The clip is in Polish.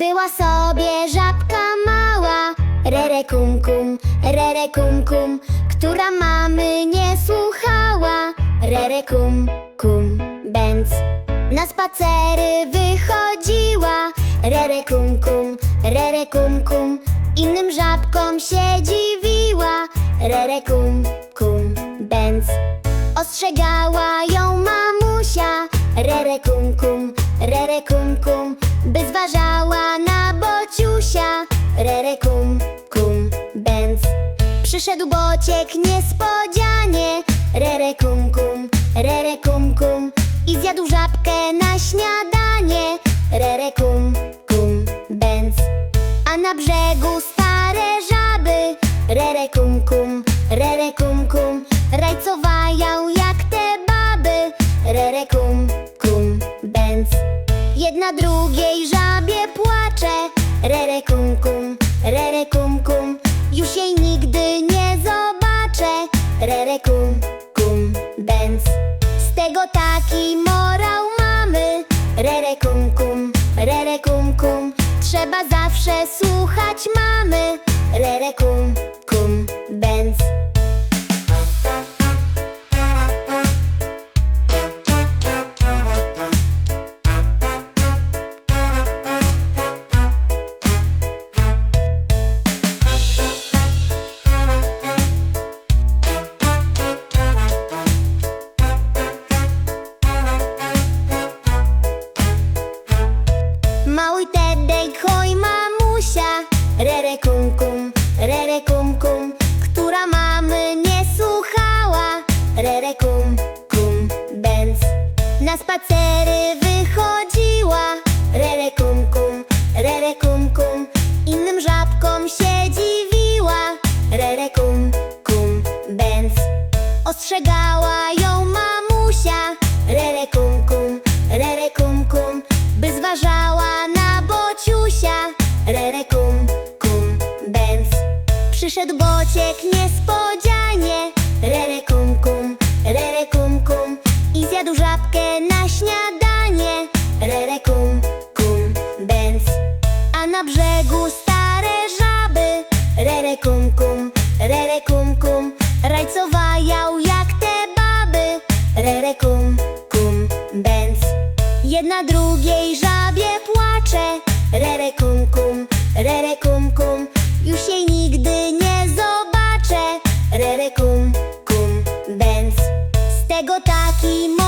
Była sobie żabka mała, rere kum kum, rere kum kum, która mamy nie słuchała, rere kum kum, bęc. Na spacery wychodziła, rere kum kum, rere kum kum, innym żabkom się dziwiła, rere kum kum, bęc. Ostrzegała Rere kum kum, rere kum kum By zważała na bociusia. Rere kum kum, bęc. Przyszedł bociek niespodzianie. Rere kum kum, rere kum kum I zjadł żabkę na śniadanie. Rere kum kum, bęc. A na brzegu Jedna drugiej żabie płacze Rere kum kum, rere kum kum Już jej nigdy nie zobaczę. Rere kum kum, bęc Z tego taki morał mamy. Rere kum kum, rere kum kum Trzeba zawsze słuchać mamy. Rere kum kum, bęc Tedek, hoj mamusia. Rere kum kum, rere kum kum. Która mamy nie słuchała? Rere kum kum, bęc. Na spacery wychodziła. Rere kum kum, rere kum kum. Innym żabkom się dziwiła. Rere kum kum, bęc. Ostrzegała ją Przyszedł bociek niespodzianie. Rere kum kum, rere kum kum. I zjadł żabkę na śniadanie. Rere kum kum, bęc. A na brzegu stare żaby. Rere kum kum, rere kum kum. Rajcowają jak te baby. Rere kum kum, bęc. Jedna drugiej żabie płacze. Rere kum, Rere kum kum, bęc Z tego taki